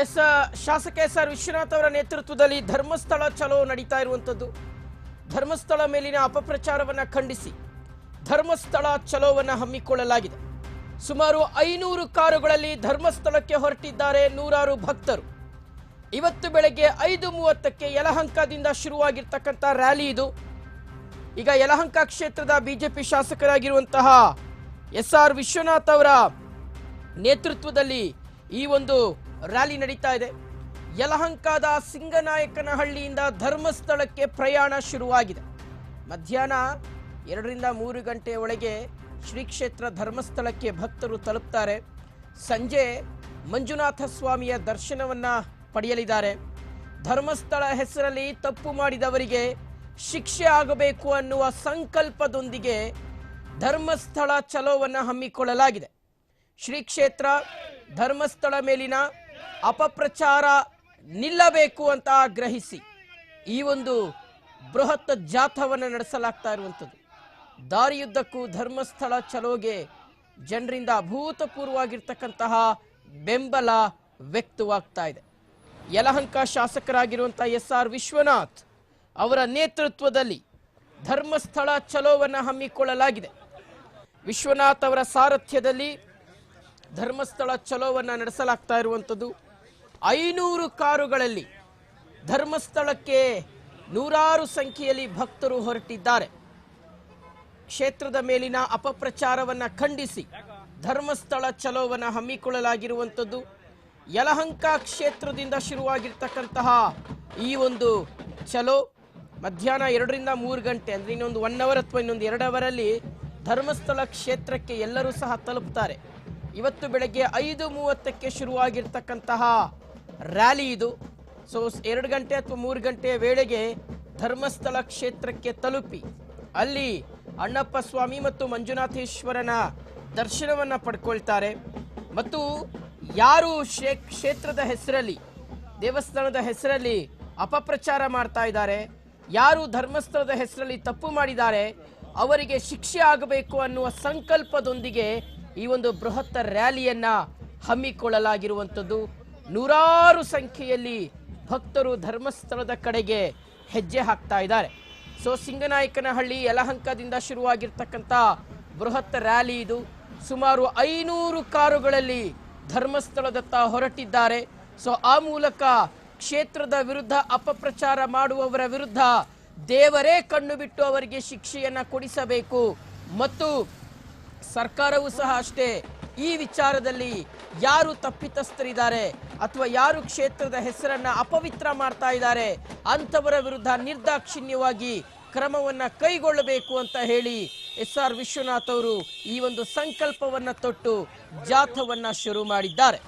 S ಶಾಸಕ S R Vishwanath ಅವರ ನೇತೃತ್ವದಲ್ಲಿ ಧರ್ಮಸ್ಥಳ ಚಲೋ ನಡೀತಾ ಇರುವಂಥದ್ದು. ಧರ್ಮಸ್ಥಳ ಮೇಲಿನ ಅಪಪ್ರಚಾರವನ್ನ ಖಂಡಿಸಿ, ಧರ್ಮಸ್ಥಳ ಚಲೋವನ್ನ ಹಮ್ಮಿಕೊಳ್ಳಲಾಗಿದೆ. ಸುಮಾರು ಐನೂರು ಕಾರುಗಳಲ್ಲಿ ಧರ್ಮಸ್ಥಳಕ್ಕೆ ಹೊರಟಿದ್ದಾರೆ ನೂರಾರು ಭಕ್ತರು. ಇವತ್ತು ಬೆಳಗ್ಗೆ ಐದು ಮೂವತ್ತಕ್ಕೆ ಯಲಹಂಕದಿಂದ ಶುರುವಾಗಿರ್ತಕ್ಕಂಥ ರ್ಯಾಲಿ ಇದು. ಈಗ ಯಲಹಂಕ ಕ್ಷೇತ್ರದ ಬಿಜೆಪಿ ಶಾಸಕರಾಗಿರುವಂತಹ ಎಸ್ ಆರ್ ವಿಶ್ವನಾಥ್ ಅವರ ನೇತೃತ್ವದಲ್ಲಿ ಈ ಒಂದು ರ್ಯಾಲಿ ನಡೀತಾ ಇದೆ. ಯಲಹಂಕದ ಸಿಂಗನಾಯಕನಹಳ್ಳಿಯಿಂದ ಧರ್ಮಸ್ಥಳಕ್ಕೆ ಪ್ರಯಾಣ ಶುರುವಾಗಿದೆ. ಮಧ್ಯಾಹ್ನ ಎರಡರಿಂದ ಮೂರು ಗಂಟೆಯ ಒಳಗೆ ಶ್ರೀ ಕ್ಷೇತ್ರ ಧರ್ಮಸ್ಥಳಕ್ಕೆ ಭಕ್ತರು ತಲುಪ್ತಾರೆ. ಸಂಜೆ ಮಂಜುನಾಥ ಸ್ವಾಮಿಯ ದರ್ಶನವನ್ನ ಪಡೆಯಲಿದ್ದಾರೆ. ಧರ್ಮಸ್ಥಳ ಹೆಸರಲ್ಲಿ ತಪ್ಪು ಮಾಡಿದವರಿಗೆ ಶಿಕ್ಷೆ ಆಗಬೇಕು ಅನ್ನುವ ಸಂಕಲ್ಪದೊಂದಿಗೆ ಧರ್ಮಸ್ಥಳ ಚಲೋವನ್ನು ಹಮ್ಮಿಕೊಳ್ಳಲಾಗಿದೆ. ಶ್ರೀ ಕ್ಷೇತ್ರ ಧರ್ಮಸ್ಥಳ ಮೇಲಿನ ಅಪಪ್ರಚಾರ ನಿಲ್ಲಬೇಕು ಅಂತ ಆಗ್ರಹಿಸಿ ಈ ಒಂದು ಬೃಹತ್ ಜಾಥವನ್ನು ನಡೆಸಲಾಗ್ತಾ ಇರುವಂಥದ್ದು. ದಾರಿಯುದ್ದಕ್ಕೂ ಧರ್ಮಸ್ಥಳ ಚಲೋಗೆ ಜನರಿಂದ ಅಭೂತಪೂರ್ವವಾಗಿರ್ತಕ್ಕಂತಹ ಬೆಂಬಲ ವ್ಯಕ್ತವಾಗ್ತಾ ಇದೆ. ಯಲಹಂಕ ಶಾಸಕರಾಗಿರುವಂಥ ಎಸ್ ಆರ್ ವಿಶ್ವನಾಥ್ ಅವರ ನೇತೃತ್ವದಲ್ಲಿ ಧರ್ಮಸ್ಥಳ ಚಲೋವನ್ನು ಹಮ್ಮಿಕೊಳ್ಳಲಾಗಿದೆ. ವಿಶ್ವನಾಥ್ ಅವರ ಸಾರಥ್ಯದಲ್ಲಿ ಧರ್ಮಸ್ಥಳ ಚಲೋವನ್ನು ನಡೆಸಲಾಗ್ತಾ ಇರುವಂಥದ್ದು. ಐನೂರು ಕಾರುಗಳಲ್ಲಿ ಧರ್ಮಸ್ಥಳಕ್ಕೆ ನೂರಾರು ಸಂಖ್ಯೆಯಲ್ಲಿ ಭಕ್ತರು ಹೊರಟಿದ್ದಾರೆ. ಕ್ಷೇತ್ರದ ಮೇಲಿನ ಅಪಪ್ರಚಾರವನ್ನ ಖಂಡಿಸಿ ಧರ್ಮಸ್ಥಳ ಚಲೋವನ್ನ ಹಮ್ಮಿಕೊಳ್ಳಲಾಗಿರುವಂಥದ್ದು. ಯಲಹಂಕ ಕ್ಷೇತ್ರದಿಂದ ಶುರುವಾಗಿರ್ತಕ್ಕಂತಹ ಈ ಒಂದು ಚಲೋ ಮಧ್ಯಾಹ್ನ ಎರಡರಿಂದ ಮೂರು ಗಂಟೆ ಅಂದ್ರೆ ಇನ್ನೊಂದು ಒನ್ ಅವರ್ ಅಥವಾ ಇನ್ನೊಂದು ಎರಡು ಅವರಲ್ಲಿ ಧರ್ಮಸ್ಥಳ ಕ್ಷೇತ್ರಕ್ಕೆ ಎಲ್ಲರೂ ಸಹ ತಲುಪ್ತಾರೆ. ಇವತ್ತು ಬೆಳಗ್ಗೆ ಐದು ಮೂವತ್ತಕ್ಕೆ ಶುರುವಾಗಿರ್ತಕ್ಕಂತಹ ರ್ಯಾಲಿ ಇದು. ಸೊ ಎರಡು ಗಂಟೆ ಅಥವಾ ಮೂರು ಗಂಟೆಯ ವೇಳೆಗೆ ಧರ್ಮಸ್ಥಳ ಕ್ಷೇತ್ರಕ್ಕೆ ತಲುಪಿ, ಅಲ್ಲಿ ಅಣ್ಣಪ್ಪ ಸ್ವಾಮಿ ಮತ್ತು ಮಂಜುನಾಥೇಶ್ವರನ ದರ್ಶನವನ್ನು ಪಡ್ಕೊಳ್ತಾರೆ. ಮತ್ತು ಯಾರು ಶೇ, ಕ್ಷೇತ್ರದ ಹೆಸರಲ್ಲಿ, ದೇವಸ್ಥಾನದ ಹೆಸರಲ್ಲಿ ಅಪಪ್ರಚಾರ ಮಾಡ್ತಾ ಇದ್ದಾರೆ, ಯಾರು ಧರ್ಮಸ್ಥಳದ ಹೆಸರಲ್ಲಿ ತಪ್ಪು ಮಾಡಿದ್ದಾರೆ, ಅವರಿಗೆ ಶಿಕ್ಷೆ ಆಗಬೇಕು ಅನ್ನುವ ಸಂಕಲ್ಪದೊಂದಿಗೆ ಈ ಒಂದು ಬೃಹತ್ ರ್ಯಾಲಿಯನ್ನ ಹಮ್ಮಿಕೊಳ್ಳಲಾಗಿರುವಂಥದ್ದು. ನೂರಾರು ಸಂಖ್ಯೆಯಲ್ಲಿ ಭಕ್ತರು ಧರ್ಮಸ್ಥಳದ ಕಡೆಗೆ ಹೆಜ್ಜೆ ಹಾಕ್ತಾ ಇದ್ದಾರೆ. ಸೊ, ಸಿಂಗನಾಯಕನಹಳ್ಳಿ, ಯಲಹಂಕದಿಂದ ಶುರುವಾಗಿರ್ತಕ್ಕಂಥ ಬೃಹತ್ ರ್ಯಾಲಿ ಇದು. ಸುಮಾರು ಐನೂರು ಕಾರುಗಳಲ್ಲಿ ಧರ್ಮಸ್ಥಳದತ್ತ ಹೊರಟಿದ್ದಾರೆ. ಸೊ, ಆ ಮೂಲಕ ಕ್ಷೇತ್ರದ ವಿರುದ್ಧ ಅಪಪ್ರಚಾರ ಮಾಡುವವರ ವಿರುದ್ಧ ದೇವರೇ ಕಣ್ಣು ಬಿಟ್ಟು ಅವರಿಗೆ ಶಿಕ್ಷೆಯನ್ನು ಕೊಡಿಸಬೇಕು. ಮತ್ತು ಸರ್ಕಾರವೂ ಸಹ ಅಷ್ಟೇ, ಈ ವಿಚಾರದಲ್ಲಿ ಯಾರು ತಪ್ಪಿತಸ್ಥರಿದ್ದಾರೆ ಅಥವಾ ಯಾರು ಕ್ಷೇತ್ರದ ಹೆಸರನ್ನ ಅಪವಿತ್ರ ಮಾಡ್ತಾ ಇದ್ದಾರೆ, ಅಂಥವರ ವಿರುದ್ಧ ನಿರ್ದಾಕ್ಷಿಣ್ಯವಾಗಿ ಕ್ರಮವನ್ನ ಕೈಗೊಳ್ಳಬೇಕು ಅಂತ ಹೇಳಿ ಎಸ್ ಆರ್ ವಿಶ್ವನಾಥ್ ಅವರು ಈ ಒಂದು ಸಂಕಲ್ಪವನ್ನ ತೊಟ್ಟು ಜಾಥವನ್ನ ಶುರು ಮಾಡಿದ್ದಾರೆ.